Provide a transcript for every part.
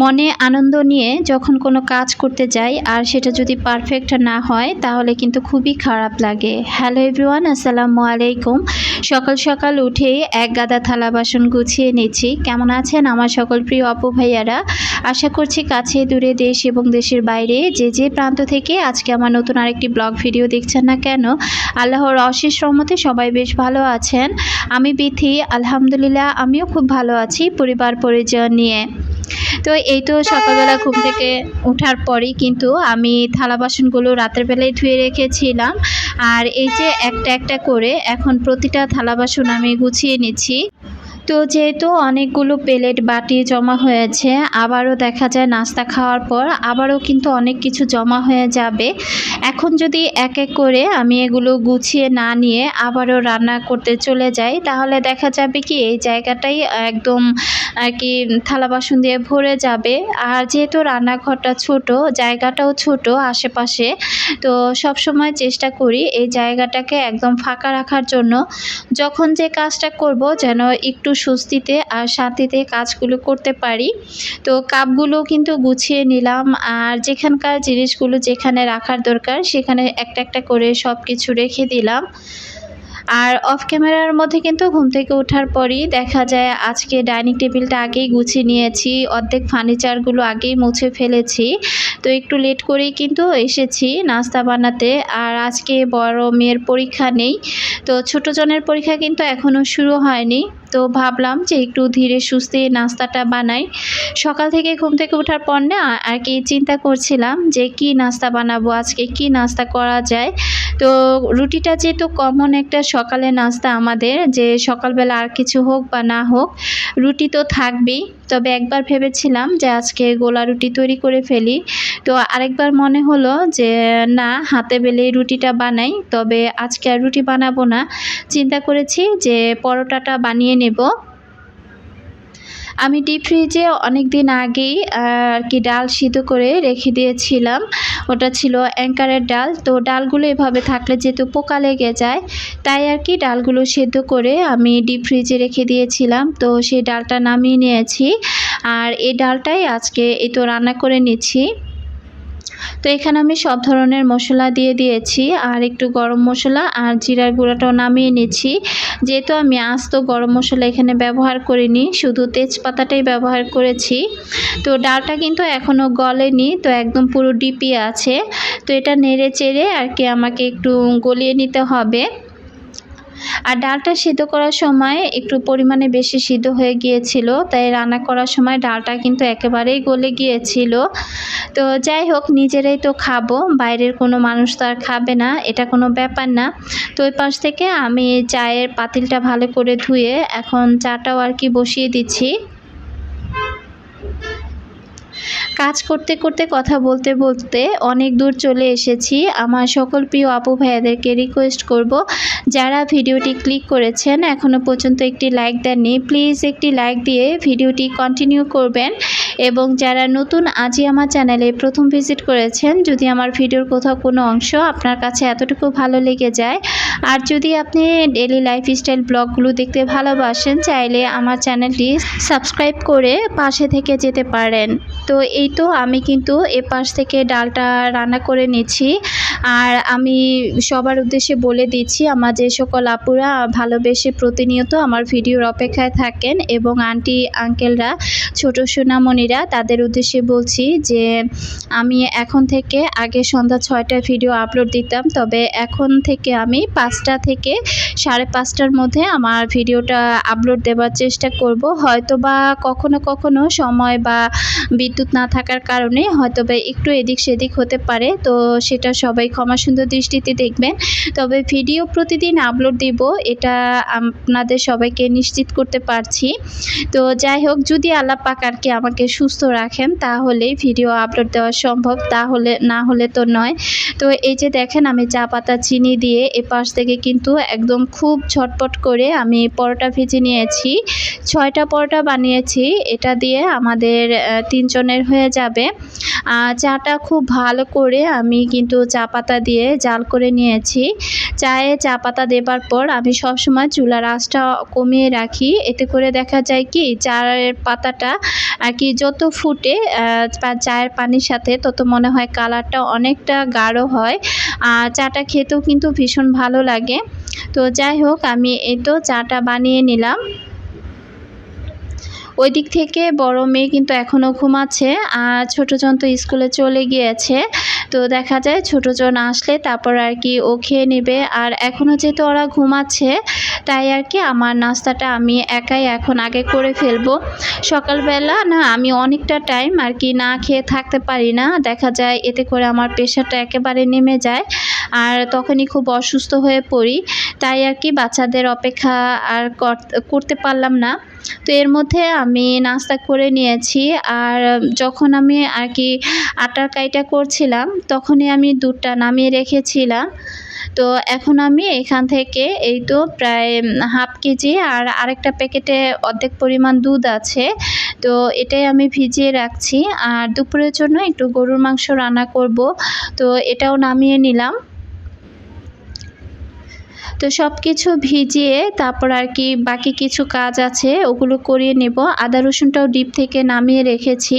মনে আনন্দ নিয়ে যখন কোনো কাজ করতে যাই আর সেটা যদি পারফেক্ট না হয়, তাহলে কিন্তু খুবই খারাপ লাগে। হ্যালো এভরিওয়ান আসসালামু আলাইকুম। সকাল সকাল উঠেই এক গাদা থালা বাসন গুছিয়ে নিচ্ছি। কেমন আছেন আমার সকল প্রিয় অপু ভাইয়ারা? আশা করছি কাছে, দূরে দেশ এবং দেশের বাইরে যে যে প্রান্ত থেকে আজকে আমার নতুন আরেকটি ব্লগ ভিডিও দেখছেন না কেন, আল্লাহর অশেষ রহমতে সবাই বেশ ভালো আছেন। আমি বিথি, আলহামদুলিল্লাহ, আমিও খুব ভালো আছি পরিবার পরিজন নিয়ে। তো এই তো সকালবেলা ঘুম থেকে ওঠার পরই কিন্তু আমি থালা বাসনগুলো রাতের বেলায় ধুয়ে রেখেছিলাম। আর এই যে একটা একটা করে এখন প্রতিটা থালা বাসন আমি গুছিয়ে নিচ্ছি। তো যেহেতু অনেকগুলো প্লেট বাটি জমা হয়েছে, আবারও দেখা যায় নাস্তা খাওয়ার পর আবারও কিন্তু অনেক কিছু জমা হয়ে যাবে। এখন যদি এক এক করে আমি এগুলো গুছিয়ে না নিয়ে আবারও রান্না করতে চলে যাই, তাহলে দেখা যাবে কি এই জায়গাটাই একদম আর কি থালা বাসন দিয়ে ভরে যাবে। আর যেহেতু রান্নাঘরটা ছোট, জায়গাটাও ছোট আশেপাশে, তো সব সময় চেষ্টা করি এই জায়গাটাকে একদম ফাঁকা রাখার জন্য। যখন যে কাজটা করব যেন একটু স্বস্তিতে আর শান্তিতে কাজগুলো করতে পারি। তো কাপগুলো কিন্তু গুছিয়ে নিলাম আর যেখানকার জিনিসগুলো যেখানে রাখার দরকার সেখানে একটা একটা করে সব কিছু রেখে দিলাম। আর অফ ক্যামেরার মধ্যে কিন্তু ঘুম থেকে ওঠার পরই দেখা যায় আজকে ডাইনিং টেবিলটা আগেই গুছিয়ে নিয়েছি, অর্ধেক ফার্নিচারগুলো আগেই মুছে ফেলেছি। তো একটু লেট করেই কিন্তু এসেছি নাস্তা বানাতে আর আজকে বড় মেয়ের পরীক্ষা নেই। তো ছোটো জনের পরীক্ষা কিন্তু এখনও শুরু হয়নি। তো ভাবলাম যে একটু ধীরে সুস্থে নাস্তাটা বানাই। সকাল থেকে ঘুম থেকে ওঠার পর না আর কি চিন্তা করছিলাম যে কি নাস্তা বানাবো, আজকে কি নাস্তা করা যায়। তো রুটিটা যেহেতু কমন একটা সকালে নাস্তা আমাদের, যে সকালবেলা আর কিছু হোক বা না হোক, রুটি তো থাকবেই। তবে একবার ভেবেছিলাম যে আজকে গোলা রুটি তৈরি করে ফেলি। তো আরেকবার মনে হলো যে, না, হাতে বেলে রুটিটা বানাই, তবে আজকে আর রুটি বানাবো না। চিন্তা করেছি যে পরোটাটা বানিয়ে নেব। আমি ডিপ ফ্রিজে অনেক দিন আগেই আর কি ডাল সিদ্ধ করে রেখে দিয়েছিলাম। ওটা ছিল অ্যাঙ্কারের ডাল। তো ডালগুলো এভাবে থাকলে যেহেতু পোকা লেগে যায়, তাই আর কি ডালগুলো সেদ্ধ করে আমি ডিপ ফ্রিজে রেখে দিয়েছিলাম। তো সেই ডালটা নামিয়ে নিয়েছি। আর এই ডালটাই আজকে এই তো রান্না করে নিচ্ছি। তো এখানে আমি সব ধরনের মশলা দিয়ে দিয়েছি, আর একটু গরম মশলা আর জিরার গুঁড়াটাও নামিয়ে নিচ্ছি। যেহেতু আমি আস্ত গরম মশলা এখানে ব্যবহার করিনি, শুধু তেজপাতাটাই ব্যবহার করেছি। তো ডালটা কিন্তু এখনও গলেনি, তো একদম পুরো ডিপি আছে। তো এটা নেড়ে চেড়ে আর কি আমাকে একটু গলিয়ে নিতে হবে। আর ডালটা সিদ্ধ করার সময় একটু পরিমাণে বেশি সিদ্ধ হয়ে গিয়েছিল, তাই রান্না করার সময় ডালটা কিন্তু একেবারেই গলে গিয়েছিল। তো যাই হোক, নিজেরাই তো খাব, বাইরের কোনো মানুষ তো আর খাবে না, এটা কোনো ব্যাপার না। তো ওই পাশ থেকে আমি চায়ের পাতিলটা ভালো করে ধুয়ে এখন চাটাও আর কি বসিয়ে দিচ্ছি। কাজ করতে করতে, কথা বলতে বলতে অনেক দূর চলে এসেছি। আমার সকল প্রিয় আপু ভাইয়াদেরকে রিকোয়েস্ট করব, যারা ভিডিওটি ক্লিক করেছেন এখনও পর্যন্ত একটি লাইক দেননি প্লিজ একটি লাইক দিয়ে ভিডিওটি কন্টিনিউ করবেন। এবং যারা নতুন আজই আমার চ্যানেলে প্রথম ভিজিট করেছেন, যদি আমার ভিডিওর কোথাও কোনো অংশ আপনার কাছে এতটুকু ভালো লেগে যায় আর যদি আপনি ডেলি লাইফস্টাইল ব্লগগুলো দেখতে ভালোবাসেন, চাইলে আমার চ্যানেলটি সাবস্ক্রাইব করে পাশে থেকে যেতে পারেন। তো এই তো আমি কিন্তু এ পাশ থেকে ডালটা রান্না করে নিচ্ছি। আর আমি সবার উদ্দেশ্যে বলে দিচ্ছি, আমার যে সকল আপুরা ভালোবেসে প্রতিনিয়ত আমার ভিডিওর অপেক্ষায় থাকেন এবং আন্টি, আঙ্কেলরা, ছোট সোনামণিরা, তাদের উদ্দেশ্যে বলছি যে, আমি এখন থেকে আগে সন্ধ্যা ছয়টায় ভিডিও আপলোড দিতাম, তবে এখন থেকে আমি পাঁচটা থেকে সাড়ে পাঁচটার মধ্যে আমার ভিডিওটা আপলোড দেওয়ার চেষ্টা করব। হয়তো বা কখনো কখনো সময় বা বিদ্যুৎ না থাকার কারণে হয়তো বা একটু এদিক সেদিক হতে পারে, তো সেটা সবাই ক্ষমা সুন্দর দৃষ্টিতে দেখবেন। তবে ভিডিও প্রতিদিন আপলোড দিব, এটা আপনাদের সবাইকে নিশ্চিত করতে পারছি। তো যাই হোক, যদি আল্লাহ আর কি আমাকে সুস্থ রাখেন, তাহলে ভিডিও আপলোড দেওয়া সম্ভব, তাহলে না হলে তো নয়। তো এই যে দেখেন, আমি চা পাতা, চিনি দিয়ে এ পাশ থেকে কিন্তু একদম খুব ঝটপট করে আমি পরোটা ভেজে নিয়েছি। ছয়টা পরোটা বানিয়েছি। এটা দিয়ে আমাদের তিনজনের হয়ে যাবে। চাটা খুব ভালো করে আমি কিন্তু চা পাতা দিয়ে জাল করে নিয়েছি। চায়ে চা পাতা দেবার পর আমি সবসময় চুলার আঁচটা কমিয়ে রাখি। এতে করে দেখা যায় কি, চায়ের পাতাটা আর কি যত ফুটে চায়ের পানির সাথে তত মনে হয় কালারটা অনেকটা গাঢ় হয়। আর চাটা খেতেও কিন্তু ভীষণ ভালো লাগে। তো যাই হোক, আমি এই তো চাটা বানিয়ে নিলাম। ওই দিক থেকে বড় মেয়ে কিন্তু এখনও ঘুমাচ্ছে, আর ছোটোজন তো স্কুলে চলে গিয়েছে। তো দেখা যায় ছোটোজন আসলে তারপর আর কি ও খেয়ে নেবে। আর এখনও যেহেতু ওরা ঘুমাচ্ছে, তাই আর কি আমার নাস্তাটা আমি একাই এখন আগে করে ফেলব। সকালবেলা না আমি অনেকটা টাইম আর কি না খেয়ে থাকতে পারি না। দেখা যায় এতে করে আমার প্রেশারটা একেবারে নেমে যায় আর তখনই খুব অসুস্থ হয়ে পড়ি। তাই আর কি বাচ্চাদের অপেক্ষা আর কর- করতে পারলাম না। তো এর মধ্যে আমি নাস্তা করে নিয়েছি। আর যখন আমি আর কি আটার কাইটা করছিলাম তখনই আমি দুধটা নামিয়ে রেখেছিলাম। তো এখন আমি এখান থেকে এই তো প্রায় হাফ কেজি আর আরেকটা প্যাকেটে অর্ধেক পরিমাণ দুধ আছে। তো এটাই আমি ভিজিয়ে রাখছি। আর দুপুরের জন্য একটু গরুর মাংস রান্না করব। তো এটাও নামিয়ে নিলাম। তো সব কিছু ভিজিয়ে তারপর আর কি বাকি কিছু কাজ আছে ওগুলো করিয়ে নেব। আদা রসুনটাও ডিপ থেকে নামিয়ে রেখেছি।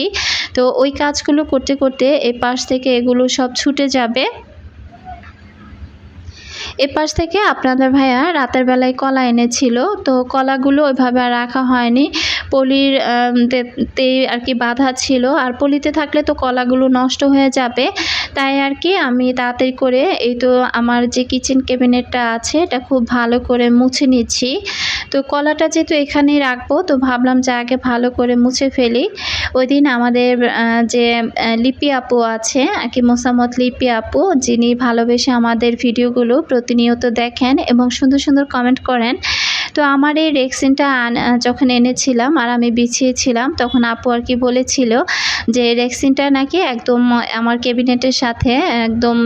তো ওই কাজগুলো করতে করতে এ পাশ থেকে এগুলো সব ছুটে যাবে। এপাশ থেকে আপনাদের ভাইয়া রাতের বেলায় কলা এনেছিল। তো কলাগুলো ওইভাবে আর রাখা হয়নি। পলির তে আর কি বাধা ছিল। আর পলিতে থাকলে তো কলাগুলো নষ্ট হয়ে যাবে। তাই আর কি আমি তাড়াতাড়ি করে এই তো আমার যে কিচেন ক্যাবিনেটটা আছে, এটা খুব ভালো করে মুছে নিচ্ছি। তো কলাটা যেহেতু এখানেই রাখব, তো ভাবলাম যে আগে ভালো করে মুছে ফেলি। ওই দিন আমাদের যে লিপি আপু আছে, আর কি মোসামত লিপি আপু, যিনি ভালোবেসে আমাদের ভিডিওগুলো প্রতিনিয়ত দেখেন এবং সুন্দর সুন্দর কমেন্ট করেন। তো আমার এই রেক্সিনটা যখন এনেছিলাম আর আমি বিছিয়েছিলাম, তখন আপু আর কি বলেছিল যে রেক্সিনটা নাকি একদম আমার ক্যাবিনেটের সাথে একদম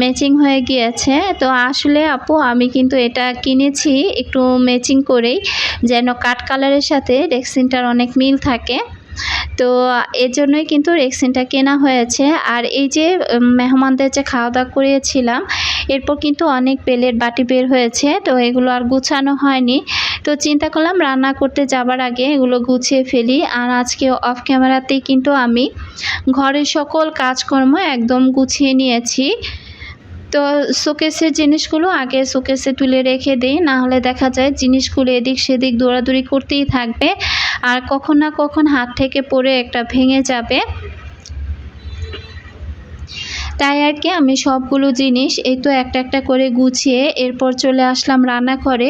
ম্যাচিং হয়ে গিয়েছে। তো আসলে আপু, আমি কিন্তু এটা কিনেছি একটু ম্যাচিং করেই, যেন কাঠ কালারের সাথে রেক্সিনটার অনেক মিল থাকে। তো এর জন্যই কিন্তু রেক্সিনটা কেনা হয়েছে। আর এই যে মেহমানদের যে খাওয়া দাওয়া করিয়েছিলাম, এরপর কিন্তু অনেক প্লেট বাটি বের হয়েছে, তো এগুলো আর গুছানো হয়নি। তো চিন্তা করলাম রান্না করতে যাবার আগে এগুলো গুছিয়ে ফেলি। আর আজকে অফ ক্যামেরাতেই কিন্তু আমি ঘরের সকল কাজকর্ম একদম গুছিয়ে নিয়েছি। তো শোকেসের জিনিসগুলো আগে শোকেসে তুলে রেখে দিই নাহলে দেখা যায় জিনিসগুলো এদিক সেদিক দৌড়াদৌড়ি করতেই থাকবে। আর কখন না কখন হাত থেকে পড়ে একটা ভেঙে যাবে। তাই আর কি আমি সবগুলো জিনিস এই তো একটা একটা করে গুছিয়ে এরপর চলে আসলাম রান্না করে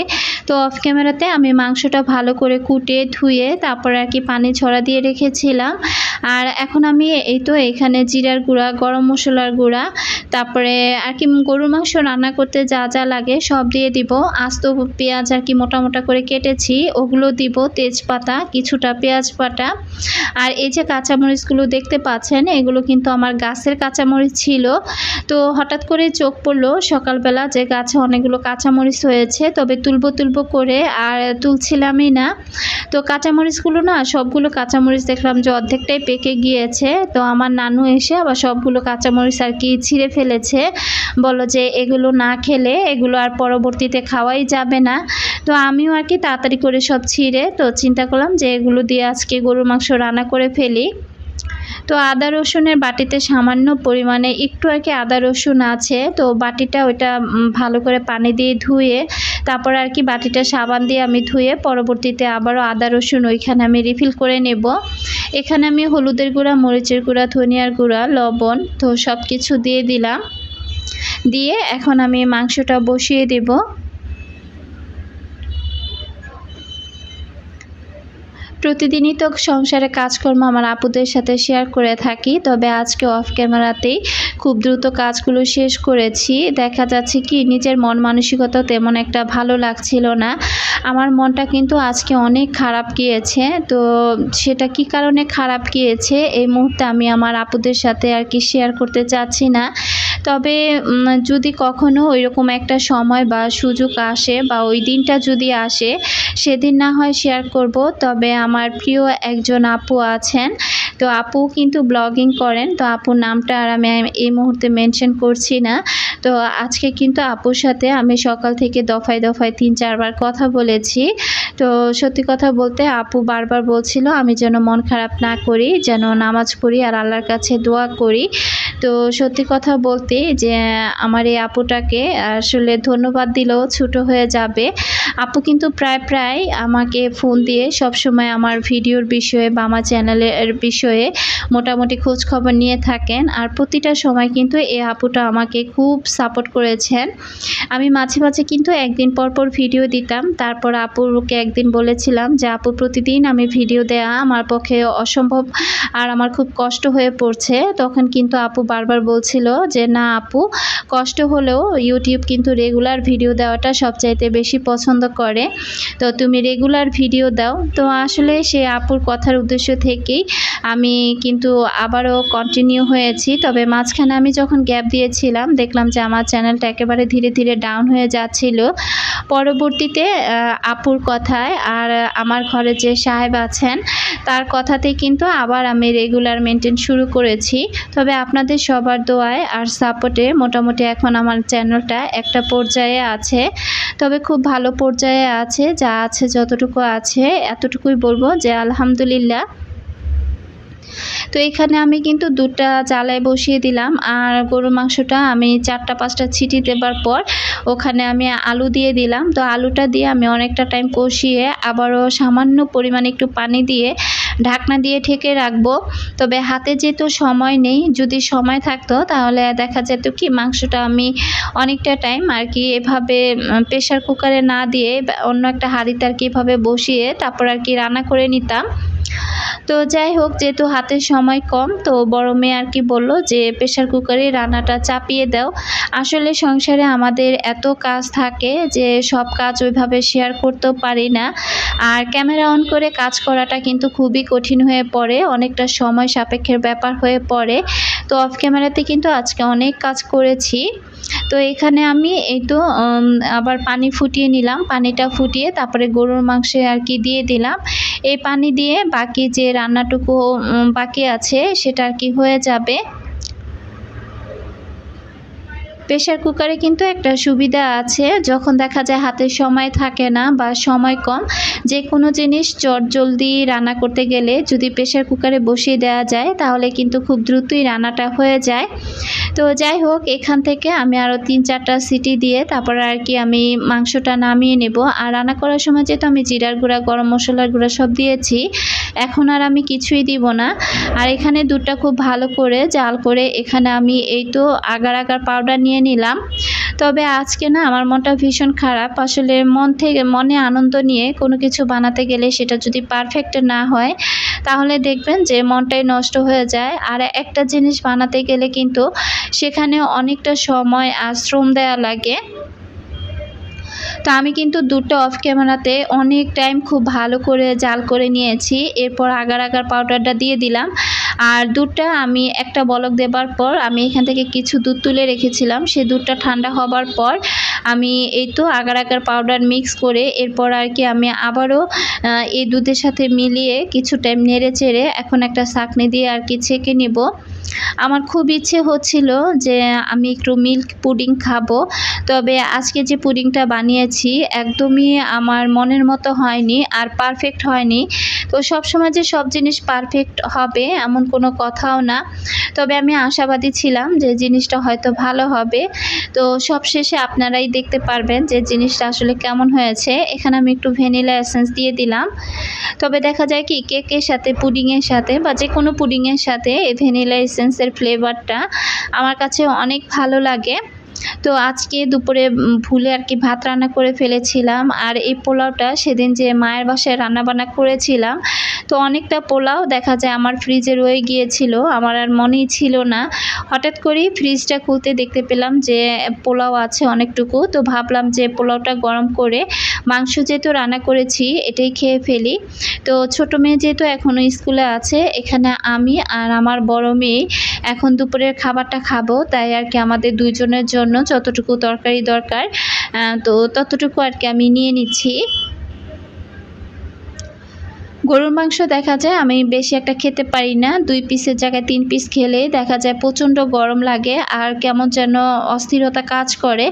তো অফ ক্যামেরাতে আমি মাংসটা ভালো করে কুটে, ধুয়ে, তারপর আর কি পানি ছড়া দিয়ে রেখেছিলাম। আর এখন আমি এই তো এখানে জিরার গুঁড়া, গরম মশলার গুঁড়া, তারপরে আর কি গরুর মাংস রান্না করতে যা যা লাগে সব দিয়ে দিব। আস্ত পেঁয়াজ আর কি মোটা মোটা করে কেটেছি, ওগুলো দিব তেজপাতা, কিছুটা পেঁয়াজ বাটা। আর এই যে কাঁচামরিচগুলো দেখতে পাচ্ছেন, এগুলো কিন্তু আমার গাছের কাঁচামরিচ ছিল। তো হঠাৎ করে চোখ পড়ল সকালবেলা যে গাছে অনেকগুলো কাঁচামরিচ হয়েছে, তবে তুলবো তুলবো করে আর তুলছিলামই না। তো কাঁচামরিচগুলো না, সবগুলো কাঁচামরিচ দেখলাম যে অর্ধেকটাই পেকে গিয়েছে। তো আমার নানু এসে আবার সবগুলো কাঁচামরিচ আর কি ছিঁড়ে ফেলেছে। বলো যে এগুলো না খেলে এগুলো আর পরবর্তীতে খাওয়াই যাবে না। তো আমিও আর কি তাড়াতাড়ি করে সব ছিঁড়ে, তো চিন্তা করলাম যে এগুলো দিয়ে আজকে গরুর মাংস রান্না করে ফেলি। তো আদা রসুনের বাটিতে সামান্য পরিমাণে একটু আর কি আদা রসুন আছে, তো বাটিটা ওইটা ভালো করে পানি দিয়ে ধুয়ে, তারপর আর কি বাটিটা সাবান দিয়ে আমি ধুয়ে পরবর্তীতে আবারও আদা রসুন ওইখানে আমি রিফিল করে নেব। এখানে আমি হলুদের গুঁড়া, মরিচের গুঁড়া, ধনিয়ার গুঁড়া, লবণ, তো সব কিছু দিয়ে দিলাম। দিয়ে এখন আমি মাংসটা বসিয়ে দেব। প্রতিদিনই তো সংসারে কাজকর্ম আমার আপুদের সাথে শেয়ার করে থাকি, তবে আজকে অফ ক্যামেরাতেই খুব দ্রুত কাজগুলো শেষ করেছি। দেখা যাচ্ছে কি, নিজের মন মানসিকতা তেমন একটা ভালো লাগছিল না। আমার মনটা কিন্তু আজকে অনেক খারাপ গিয়েছে, তো সেটা কি কারণে খারাপ গিয়েছে, এই মুহূর্তে আমি আমার আপুদের সাথে আর কি শেয়ার করতে চাচ্ছি না। তবে যদি কখনো ওইরকম একটা সময় বা সুযোগ আসে বা ওই দিনটা যদি আসে, সেদিন না হয় শেয়ার করব, তবে আমার প্রিয় একজন আপু আছেন। তো আপু কিন্তু ব্লগিং করেন, তো আপুর নামটা আর আমি এই মুহূর্তে মেনশন করছি না। তো আজকে কিন্তু আপুর সাথে আমি সকাল থেকে দফায় দফায় তিন চারবার কথা বলেছি। তো সত্যি কথা বলতে আপু বারবার বলছিল, আমি যেন মন খারাপ না করি, যেন নামাজ পড়ি আর আল্লাহর কাছে দোয়া করি। তো সত্যি কথা বলতে যে আমার এই আপুটাকে আসলে ধন্যবাদ দিলেও ছোটো হয়ে যাবে। আপু কিন্তু প্রায় প্রায় আমাকে ফোন দিয়ে সব সময় আমার ভিডিওর বিষয়ে বা আমার চ্যানেলের বিষয়ে মোটামুটি খোঁজ খবর নিয়ে থাকেন। আর প্রতিটা সময় কিন্তু এই আপুটা আমাকে খুব সাপোর্ট করেছেন। আমি মাঝে মাঝে কিন্তু একদিন পর পর ভিডিও দিতাম, তারপর আপুকে একদিন বলেছিলাম যে, আপু, প্রতিদিন আমি ভিডিও দেয়া আমার পক্ষে অসম্ভব আর আমার খুব কষ্ট হয়ে পড়ছে। তখন কিন্তু আপু বারবার বলছিল যে, না আপু, কষ্ট হলেও ইউটিউব কিন্তু রেগুলার ভিডিও দেওয়াটা সবচাইতে বেশি পছন্দ করে। তো তুমি রেগুলার ভিডিও দাও। তো আসলে সে আপুর কথার উদ্দেশ্য থেকেই আমি কিন্তু আবারও কন্টিনিউ হয়েছি। তবে মাঝখানে আমি যখন গ্যাপ দিয়েছিলাম, দেখলাম যে আমার চ্যানেলটা একেবারে ধীরে ধীরে ডাউন হয়ে যাচ্ছিল। পরবর্তীতে আপুর কথায়। আর আমার ঘরে যে সাহেব আছেন, তার কথাতেই কিন্তু আবার আমি রেগুলার মেনটেন শুরু করেছি। তবে আপনাদের সবার দোয়ায় আর সাপোর্টে মোটামুটি এখন আমার চ্যানেলটা একটা পর্যায়ে আছে। তবে খুব ভালো পর্যায়ে আছে, যা আছে যতটুকু আছে, এতটুকুই বলব যে আলহামদুলিল্লাহ। তো এখানে আমি কিন্তু দুটা জ্বালায় বসিয়ে দিলাম আর গরুর মাংসটা আমি চারটা পাঁচটা ছিটি দেবার পর ওখানে আমি আলু দিয়ে দিলাম। তো আলুটা দিয়ে আমি অনেকটা টাইম কষিয়ে আবারও সামান্য পরিমাণে একটু পানি দিয়ে ঢাকনা দিয়ে ঠেকে রাখব। তবে হাতে যেহেতু সময় নেই, যদি সময় থাকতো তাহলে দেখা যেত কি মাংসটা আমি অনেকটা টাইম আর কি এভাবে প্রেশার কুকারে না দিয়ে অন্য একটা হাঁড়িতে আর কি এভাবে বসিয়ে তারপর আর কি রান্না করে নিতাম। তো যাই হোক, যেহেতু হাতের সময় কম, তো বড় মেয়ে আর কি বলল যে প্রেশার কুকারে রান্নাটা চাপিয়ে দাও। আসলে সংসারে আমাদের এত কাজ থাকে যে, সব কাজ ওইভাবে শেয়ার করতেও পারি না। আর ক্যামেরা অন করে কাজ করাটা কিন্তু খুবই কঠিন হয়ে পড়ে, অনেকটা সময় সাপেক্ষের ব্যাপার হয়ে পড়ে। তো অফ ক্যামেরাতে কিন্তু আজকে অনেক কাজ করেছি। তো এখানে আমি এই তো আবার পানি ফুটিয়ে নিলাম। পানিটা ফুটিয়ে তারপরে গরুর মাংসে আর কি দিয়ে দিলাম। এই পানি দিয়ে বাকি যে রান্নাটুকু বাকি আছে সেটা আর কি হয়ে যাবে। প্রেশার কুকারে কিন্তু একটা সুবিধা আছে, যখন দেখা যায় হাতে সময় থাকে না বা সময় কম যে কোনো জিনিস চট জলদি রান্না করতে গেলে যদি প্রেশার কুকারে বসিয়ে দেওয়া যায়, তাহলে কিন্তু খুব দ্রুতই রান্নাটা হয়ে যায়। তো যাই হোক, এখান থেকে আমি আরও তিন চারটা সিটি দিয়ে তারপর আর কি আমি মাংসটা নামিয়ে নেব। আর রান্না করার সময় যেহেতু আমি জিরার গুঁড়া, গরম মশলার গুঁড়া সব দিয়েছি, এখন আর আমি কিছুই দিব না। আর এখানে দুধটা খুব ভালো করে জাল করে এখানে আমি এই তো আগার আগার পাউডার নিয়ে নিলাম। তবে আজকে না আমার মনটা ভীষণ খারাপ। আসলে মন থেকে, মনে আনন্দ নিয়ে কোনো কিছু বানাতে গেলে সেটা যদি পারফেক্ট না হয়, তাহলে দেখবেন যে মনটাই নষ্ট হয়ে যায়। আর একটা জিনিস বানাতে গেলে কিন্তু সেখানে অনেকটা সময় আর শ্রম দেওয়া লাগে। তো আমি কিন্তু দুটো অফ ক্যামেরাতে অনেক টাইম খুব ভালো করে জাল করে নিয়েছি। এরপর আগার আগার পাউডারটা দিয়ে দিলাম। আর দুধটা আমি একটা বলক দেবার পর আমি এখান থেকে কিছু দুধ তুলে রেখেছিলাম। সেই দুধটা ঠান্ডা হবার পর আমি এই তো আগার আগার পাউডার মিক্স করে এরপর আর কি আমি আবারও এই দুধের সাথে মিলিয়ে কিছু টাইম নেড়ে চেড়ে এখন একটা শাকনি দিয়ে আর কি ছেঁকে নেব। আমার খুব ইচ্ছে হচ্ছিল যে আমি একটু মিল্ক পুডিং খাব, তবে আজকে যে পুডিংটা বানিয়েছি একদমই আমার মনের মতো হয়নি আর পারফেক্ট হয়নি। তো সব সময় যে সব জিনিস পারফেক্ট হবে এমন কোনো কথাও না। তবে আমি আশাবাদী ছিলাম যে জিনিসটা হয়তো ভালো হবে। তো সব শেষে আপনারাই দেখতে পারবেন যে জিনিসটা আসলে কেমন হয়েছে। এখানে আমি একটু ভ্যানিলা এসেন্স দিয়ে দিলাম। তবে দেখা যায় কি কেকের সাথে, পুডিংয়ের সাথে বা যে কোনো পুডিংয়ের সাথে এই ভ্যানিলা এসেন্সের ফ্লেভারটা আমার কাছে অনেক ভালো লাগে। তো আজকে দুপুরে ভুলে আর কি ভাত রান্না করে ফেলেছিলাম। আর এই পোলাওটা সেদিন যে মায়ের বাসায় রান্নাবান্না করেছিলাম, তো অনেকটা পোলাও দেখা যায় আমার ফ্রিজে রয়ে গিয়েছিল। আমার আর মনেই ছিল না। হঠাৎ করেই ফ্রিজটা খুলতে দেখতে পেলাম যে, পোলাও আছে অনেকটুকু। তো ভাবলাম যে পোলাওটা গরম করে মাংস যেহেতু রান্না করেছি, এটাই খেয়ে ফেলি। তো ছোট মেয়ে যেহেতু এখনও স্কুলে আছে, এখানে আমি আর আমার বড় মেয়ে এখন দুপুরের খাবারটা খাব। তাই আর কি আমাদের দুইজনের জন্য যতটুকু তরকারি দরকার তো ততটুকু আর কি আমি নিয়ে নিচ্ছি। গরুর মাংস দেখা যায় আমি বেশি একটা খেতে পারি না, দুই পিসের জায়গায় তিন পিস খেলে দেখা যায় প্রচণ্ড গরম লাগে আর কেমন যেন অস্থিরতা কাজ করে।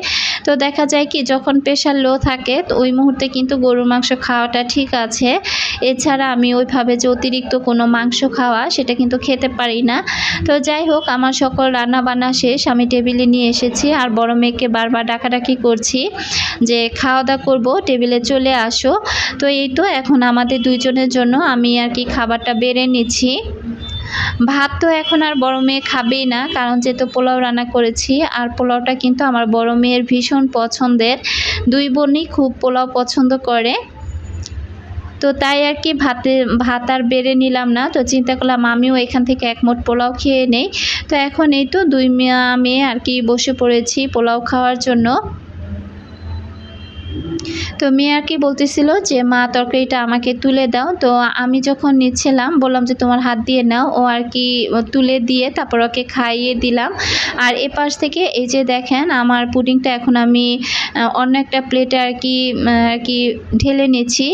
তো দেখা যায় কি যখন প্রেশার লো থাকে, তো ওই মুহূর্তে কিন্তু গরুর মাংস খাওয়াটা ঠিক আছে। এছাড়া আমি ওইভাবে যে অতিরিক্ত কোনো মাংস খাওয়া সেটা কিন্তু খেতে পারি না। তো যাই হোক, আমার সকল রান্না বান্না শেষ। আমি টেবিলে নিয়ে এসেছি আর বড় মেয়েকে বারবার ডাকাডাকি করছি যে খাওয়া দাওয়া করব, টেবিলে চলে আসো। তো এই তো এখন আমাদের দুইজনের জন্য আমি আর কি খাবারটা বেড়ে নিচ্ছি। ভাত তো এখন আর বড় মেয়ে খাবেই না, কারণ যেহেতু পোলাও রান্না করেছি আর পোলাওটা কিন্তু আমার বড় মেয়ের ভীষণ পছন্দের। দুই বোনই খুব পোলাও পছন্দ করে। তো তাই আর কি ভাতে, ভাত আর বেড়ে নিলাম না। তো চিন্তা করলাম আমিও এখান থেকে একমোট পোলাও খেয়ে নেই। তো এখন এই তো দুই মেয়ে- মেয়ে আর কি বসে পড়েছি পোলাও খাওয়ার জন্য। তো মেয়ে আর কি বলতেছিল যে, মা, তরকারিটা আমাকে তুলে দাও। তো আমি যখন নিচ্ছিলাম, বললাম যে, তোমার হাত দিয়ে নাও। ও আর কি তুলে দিয়ে তারপর ওকে খাইয়ে দিলাম। আর এ পাশ থেকে এই যে দেখেন, আমার পুডিংটা এখন আমি অন্য একটা প্লেটে আর কি আর কি ঢেলে নিচ্ছি।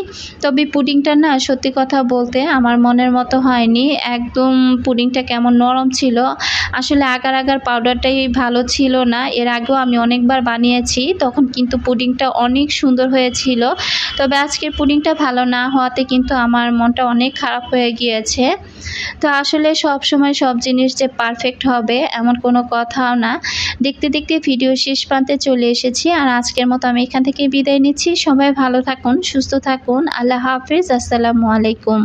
তবে পুডিংটা না, সত্যি কথা বলতে আমার মনের মতো হয়নি। একদম পুডিংটা কেমন নরম ছিল। আসলে আগার আগার পাউডারটাই ভালো ছিল না। এর আগেও আমি অনেকবার বানিয়েছি, তখন কিন্তু পুডিংটা অনেক সুন্দর হয়েছিল। তবে আজকের পুডিংটা ভালো না হওয়াতে কিন্তু আমার মনটা অনেক খারাপ হয়ে গিয়েছে। তো আসলে সব সময় সব জিনিস যে পারফেক্ট হবে এমন কোনো কথাও না। দেখতে দেখতে ভিডিও শেষ প্রান্তে চলে এসেছি আর আজকের মতো আমি এখান থেকে বিদায় নিচ্ছি। সবাই ভালো থাকুন, সুস্থ থাকুন। আল্লাহ হাফিজ। আসসালামু আলাইকুম।